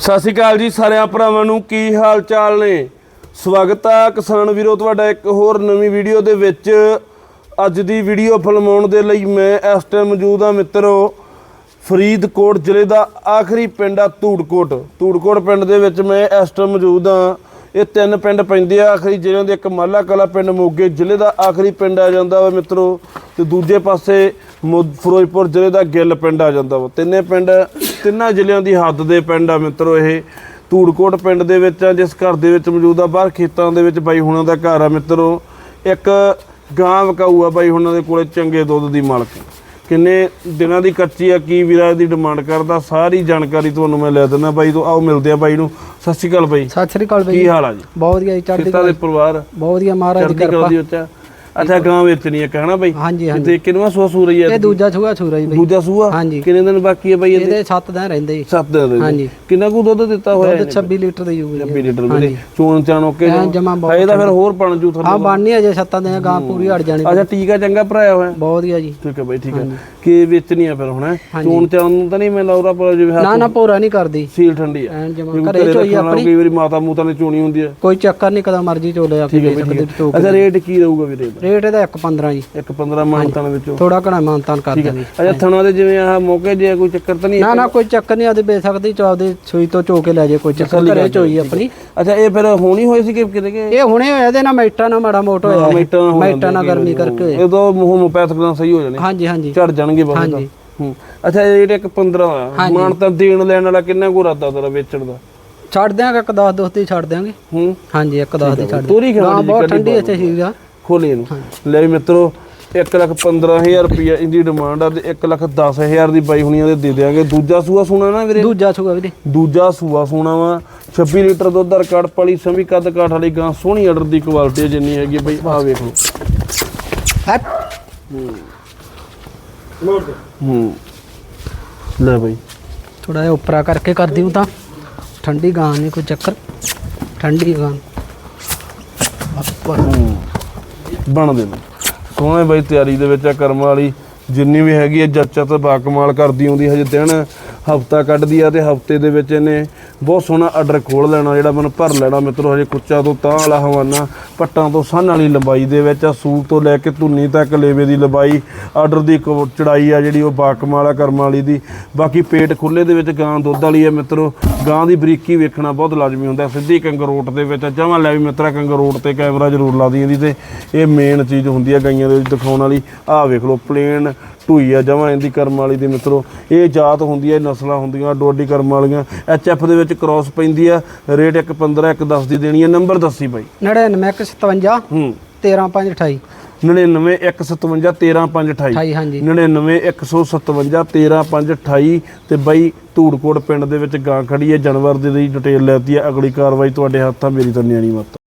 ਸਤਿ ਸ਼੍ਰੀ ਅਕਾਲ ਜੀ ਸਾਰਿਆਂ ਭਰਾਵਾਂ ਨੂੰ, ਕੀ ਹਾਲ ਚਾਲ ਨੇ? ਸਵਾਗਤ ਆ ਕਿਸਾਨ ਵੀਰੋ, ਤੁਹਾਡਾ ਇੱਕ ਹੋਰ ਨਵੀਂ ਵੀਡੀਓ ਦੇ ਵਿੱਚ। ਅੱਜ ਦੀ ਵੀਡੀਓ ਫਿਲਮਾਉਣ ਦੇ ਲਈ ਮੈਂ ਇਸ ਟਾਈਮ ਮੌਜੂਦ ਆ ਮਿੱਤਰੋ, ਫਰੀਦਕੋਟ ਜ਼ਿਲ੍ਹੇ ਦਾ ਆਖਰੀ ਪਿੰਡ ਆ ਧੂੜਕੋਟ। ਧੂੜਕੋਟ ਪਿੰਡ ਦੇ ਵਿੱਚ ਮੈਂ ਇਸ ਟਾਈਮ ਮੌਜੂਦ ਆ ਇਹ ਤਿੰਨ ਪਿੰਡ ਪੈਂਦੇ ਆ, ਆਖਰੀ ਜ਼ਿਲ੍ਹਿਆਂ ਦੇ ਇੱਕ ਮਾਲਾ ਕਲਾ ਪਿੰਡ ਮੋਗੇ ਜ਼ਿਲ੍ਹੇ ਦਾ ਆਖਰੀ ਪਿੰਡ ਆ ਜਾਂਦਾ ਵਾ ਮਿੱਤਰੋ, ਤੇ ਦੂਜੇ ਪਾਸੇ ਮੁ- ਫਿਰੋਜ਼ਪੁਰ ਜ਼ਿਲ੍ਹੇ ਦਾ ਗਿੱਲ ਪਿੰਡ ਆ ਜਾਂਦਾ ਵਾ। ਤਿੰਨੇ ਪਿੰਡ, ਤਿੰਨਾਂ ਜ਼ਿਲ੍ਹਿਆਂ ਦੀ ਹੱਦ ਦੇ ਪਿੰਡ ਆ ਮਿੱਤਰੋ ਇਹ। ਧੂੜਕੋਟ ਪਿੰਡ ਦੇ ਵਿੱਚ ਆ, ਜਿਸ ਘਰ ਦੇ ਵਿੱਚ ਮੌਜੂਦ ਆ ਬਾਹਰ ਖੇਤਾਂ ਦੇ ਵਿੱਚ ਬਾਈ ਹੁਣਾਂ ਦਾ ਘਰ ਆ ਮਿੱਤਰੋ। ਇੱਕ ਗਾਂ ਵਕਾਊ ਆ ਬਾਈ ਹੁਣਾਂ ਦੇ ਕੋਲੇ ਚੰਗੇ ਦੁੱਧ ਦੀ ਮਾਲਕ। ਕਿੰਨੇ ਦਿਨਾਂ ਦੀ ਕੱਚੀ ਆ ਕੀ ਵੀਰਾ ਦੀ ਡਿਮਾਂਡ ਕਰਦਾ ਸਾਰੀ ਜਾਣਕਾਰੀ ਤੁਹਾਨੂੰ ਮੈਂ ਲੈ ਦਿੰਦਾ ਬਾਈ ਤੋਂ। ਆਓ ਮਿਲਦੇ ਆ ਬਾਈ ਨੂੰ। ਸਤਿ ਸ਼੍ਰੀ ਅਕਾਲ ਬਾਈ। ਸਤਿ ਸ੍ਰੀ ਅਕਾਲ ਕੀ ਬਈ ਹਾਲ ਆ ਜੀ? ਬਹੁਤ ਵਧੀਆ ਜੀ ਚੜ੍ਹਦੀ ਸਿੱਤਾ ਦੇ ਪਰਿਵਾਰ ਬਹੁਤ ਵਧੀਆ ਮਹਾਰਾਜ ਦੀ ਚੜ੍ਹਦੀ ਕਲਾ ਕਿਰਪਾ। ਅੱਛਾ ਗਾਂ ਵੇਚਣੀ ਆ ਕਹਿਣਾ ਬਾਈ? ਹਾਂਜੀ ਹਾਂਜੀ। ਤੇ ਕਿੰਨਵਾ ਸੂਆ ਸੂ ਰਹੀ ਇਹ ਹੈ ਦੂਜਾ ਛੂਆ ਛੂਰਾ ਜੀ ਬਈ। ਦੂਜਾ ਸੂਆ? ਹਾਂਜੀ। ਕਿੰਨੇ ਦਿਨ ਬਾਕੀ ਹੈ ਬਾਈ ਇਹਦੇ? ਇਹਦੇ 7 ਦਿਨ ਰਹਿੰਦੇ ਜੀ। ਸੱਤ ਦਿਨ ਦੇ ਹਾਂਜੀ। ਕਿੰਨਾ ਕੁ ਦੁੱਧ ਦਿੱਤਾ ਹੋਇਆ ਦੁੱਧ 26 ਲੀਟਰ ਦੀ ਯੂਰੀ 26 ਲੀਟਰ ਵੀਰੇ ਚੋਣ ਚਾਣ ਓਕੇ ਜਮਾਂ ਬਹੁਤ ਇਹਦਾ ਫਿਰ ਹੋਰ ਬਣ ਜੂ ਹਾਂ ਤੁਹਾਨੂੰ ਬਣਨੀ ਅਜੇ 7 ਦਿਨ ਗਾਂ ਪੂਰੀ ਹਟ ਜਾਣੀ ਅੱਛਾ ਟੀਕਾ ਚੰਗਾ ਭਰਾਇਆ ਹੋਇਆ। ਬਹੁਤ ਵਧੀਆ ਜੀ। ਠੀਕ ਹੈ ਬਾਈ ਠੀਕ ਹੈ ਕੀ ਵੇਚਣੀ ਆ ਫਿਰ ਹੁਣ ਹੈਂ? ਚੋਣ ਚਾਣ ਨੂੰ ਤਾਂ ਨਹੀਂ ਮੈਂ ਲੌਰਾ ਪਰ ਜਿਵੇਂ ਨਾ ਨਾ ਪੂਰਾ ਨਹੀਂ ਕਰਦੀ। ਸੀਲ ਠੰਡੀ ਆ। ਘਰੇ ਚੋਈ ਰੱਖਣਾ ਕਈ ਵਾਰੀ ਮਾਤਾ ਮੂਤਾ ਨੇ ਚੋਣੀ ਹੁੰਦੀ ਆ। ਕੋਈ ਚੱਕਰ ਨਹੀਂ ਕਦਾ ਮਰਜ਼ੀ ਚੋਲੇ ਆ ਕੇ ਦੇ ਸਕਦੇ ਅੱਛਾ ਰੇਟ ਕੀ ਰਹੂਗਾ ਵੀਰੇ? ਰੇਟ ਇਹਦਾ 1.15 ਜੀ। ਇੱਕ 15 ਮਾਨਤਾਂ ਵਿੱਚੋਂ। ਥੋੜਾ ਘਣਾ ਮਾਨਤਾਨ ਕਰ ਦਾਂਗੇ ਅੱਛਾ ਥਣਾ ਦੇ ਜਿਵੇਂ ਆਹ ਮੌਕੇ ਜੇ ਕੋਈ ਚੱਕਰ ਤਾਂ ਨਹੀਂ ਨਾ ਨਾ ਕੋਈ ਚੱਕਰ ਨਹੀਂ ਆਦੇ ਵੇਚ ਸਕਦੀ ਚੋ ਆਪਦੇ ਸੂਈ ਤੋਂ ਚੋ ਕੇ ਲੈ ਜੇ ਕੋਈ ਚੱਕਰ ਘਰੇ ਚੋਈ ਆਪਣੀ। ਅੱਛਾ ਇਹ ਫਿਰ ਹੋਣੀ ਹੋਈ ਸੀ ਕਿ ਕਿਤੇ ਕਿ ਇਹ ਹੁਣੇ ਹੋਇਆ ਇਹਦੇ ਨਾਲ ਮੈਟਾ ਨਾਲ ਮਾੜਾ ਮੋਟ ਹੋਇਆ। ਮੈਟਾਂ ਨਾਲ ਹੋ ਮੈਟਾਂ ਨਾਲ ਗਰਮੀ ਕਰਕੇ ਹੋਇਆ। ਇਹ ਤਾਂ ਹੋਮੋਪੈਥਿਕ ਨਾਲ ਸਹੀ ਹੋ ਜਾਣੇ। ਹਾਂਜੀ ਹਾਂਜੀ। ਝੜ ਜਾਣਗੇ ਬਹੁਤ ਤਾਂ। ਹਾਂਜੀ। ਹੂੰ। ਅੱਛਾ ਇਹ ਜਿਹੜੇ ਇੱਕ 15 ਆ ਮਾਨ ਤਾਂ ਦੇਣ ਲੈਣ ਵਾਲਾ ਕਿੰਨਾ ਕੋ ਰਾਦਾ ਤੇਰਾ ਵੇਚਣ ਦਾ? ਛੱਡ ਦਿਆਂਗੇ ਇੱਕ 10 ਦੋਸਤੀ ਛੱਡ ਦਿਆਂਗੇ। ਹੂੰ। ਹਾਂਜੀ ਇੱਕ 10 ਦੀ ਛੱਡ ਦਿਆਂਗੇ। ਹਾਂ ਜੀ, ਬਹੁਤ ਠੰਡੀ ਇੱਥੇ ਸੀਗਾ। ਖੋਲੀ ਇਹਨੂੰ ਲੈ ਵੀ ਮਿੱਤਰੋ 1 ਲੱਖ 15000 ਰੁਪਇਆ ਇਹਦੀ ਡਿਮਾਂਡ ਆ ਤੇ 1 ਲੱਖ 10000 ਦੀ ਬਾਈ ਹੁਣੀਆਂ ਦੇ ਦੇ ਦਿਆਂਗੇ। ਦੂਜਾ ਸੂਆ ਸੋਣਾ ਨਾ ਵੀਰੇ? ਦੂਜਾ ਛੂਗਾ ਵੀਰੇ। ਦੂਜਾ ਸੂਆ ਸੋਣਾ ਵਾ। 26 ਲੀਟਰ ਦੁੱਧ ਦਾ ਰਿਕਾਰਡ ਪਾਲੀ ਸਮੀ ਕੱਦ ਕਾਠ ਵਾਲੀ ਗਾਂ ਸੋਹਣੀ ਆਰਡਰ ਦੀ ਕੁਆਲਿਟੀ ਜਿੰਨੀ ਹੈਗੀ ਆ ਬਈ ਆਹ ਵੇਖ ਲਓ। ਹਟ ਹੂੰ। ਲੈ ਬਈ। ਥੋੜਾ ਜਿਹਾ ਉਪਰਾ ਕਰਕੇ ਕਰ ਦਿਉ ਤਾਂ। ਠੰਡੀ ਗਾਂ ਨਹੀਂ ਕੋਈ ਚੱਕਰ। ਠੰਡੀ ਗਾਂ। ਬਣ ਦੇ। ਸੋਹਣੇ ਬਈ, ਤਿਆਰੀ ਦੇ ਵਿੱਚ ਆ ਕਰਮ ਵਾਲੀ। ਜਿੰਨੀ ਵੀ ਹੈਗੀ ਹੈ ਜੱਚਾ ਤੇ ਬਾਕਮਾਲ ਕਰਦੀ ਆਉਂਦੀ ਹਜੇ ਦਿਨ। ਹਫਤਾ ਕੱਢਦੀ ਆ ਤੇ ਹਫ਼ਤੇ ਦੇ ਵਿੱਚ ਇਹਨੇ ਬਹੁਤ ਸੋਹਣਾ ਆਰਡਰ ਖੋਲ ਲੈਣਾ, ਜਿਹੜਾ ਮੈਨੂੰ ਭਰ ਲੈਣਾ ਮਿੱਤਰੋ, ਹਜੇ ਕੁੱਚਾ ਤੋਂ ਤਾਂ ਵਾਲਾ ਹਵਾਨਾ, ਪੱਟਾਂ ਤੋਂ ਸੰਨ ਵਾਲੀ ਲੰਬਾਈ ਦੇ ਵਿੱਚ ਆ, ਸੂਟ ਤੋਂ ਲੈ ਕੇ ਧੁੰਨੀ ਤੱਕ ਲੇਵੇ ਦੀ ਲੰਬਾਈ ਆਰਡਰ ਦੀ ਕੋ- ਚੜਾਈ ਆ ਜਿਹੜੀ ਉਹ ਬਾਕਮ ਵਾਲਾ ਕਰਮ ਵਾਲੀ ਦੀ। ਬਾਕੀ ਪੇਟ ਖੁੱਲੇ ਦੇ ਵਿੱਚ ਗਾਂ ਦੁੱਧ ਵਾਲੀ ਆ ਮਿੱਤਰੋ, ਗਾਂ ਦੀ ਬਰੀਕੀ ਵੇਖਣਾ ਬਹੁਤ ਲਾਜ਼ਮੀ ਹੁੰਦਾ, ਸਿੰਧੀ ਕੰਗਰੋਟ ਦੇ ਵਿੱਚ ਜਮਾਂ ਲੈ ਵੀ ਮਿੱਤਰਾ, ਕੰਗਰੋਟ ਤੇ ਕੈਮਰਾ ਜ਼ਰੂਰ ਲਾ ਦੀ ਇਹਦੀ ਤੇ। ਇਹ ਮੇਨ ਚੀਜ਼ ਹੁੰਦੀ ਆ ਗਾਈਆਂ ਦੇ ਵਿੱਚ ਦਿਖਾਉਣ ਵਾਲੀ। ਆਹ ਵੇਖ ਲਓ ਪਲੇਨ ਢੂਈ ਆ ਜਮਾਂ ਇਹਦੀ ਕਰਮ ਵਾਲੀ ਦੀ ਮਿੱਤਰੋ। ਇਹ ਜਾਤ ਹੁੰਦੀ ਹੈ ਨਸਲਾਂ ਹੁੰਦੀਆਂ ਡੋਡੀ ਕਰਮ ਵਾਲੀਆਂ। ਐਚਐਫ ਦੇ ਵਿੱਚ ਕ੍ਰਾਸ ਪੈਂਦੀ ਆ ਰੇਟ ਇੱਕ 15 ਇੱਕ 10 ਦੀ ਦੇਣੀ ਹੈ ਨੰਬਰ ਦੱਸੀ ਬਾਈ। 99 157 ਹੂੰ। 13528 99 157 13528 28 ਹਾਂਜੀ। 99 157 13528 ਤੇ ਬਾਈ ਧੂੜਕੋਟ ਪਿੰਡ ਦੇ ਵਿੱਚ ਗਾਂ ਖੜੀ ਹੈ ਜਾਨਵਰ ਦੇ ਦੀ ਡਿਟੇਲ ਲੈਤੀ ਹੈ ਅਗਲੀ ਕਾਰਵਾਈ ਤੁਹਾਡੇ ਹੱਥਾਂ ਮੇਰੀ ਤਾਂ ਨਿਆਣੀ ਮੱਤ।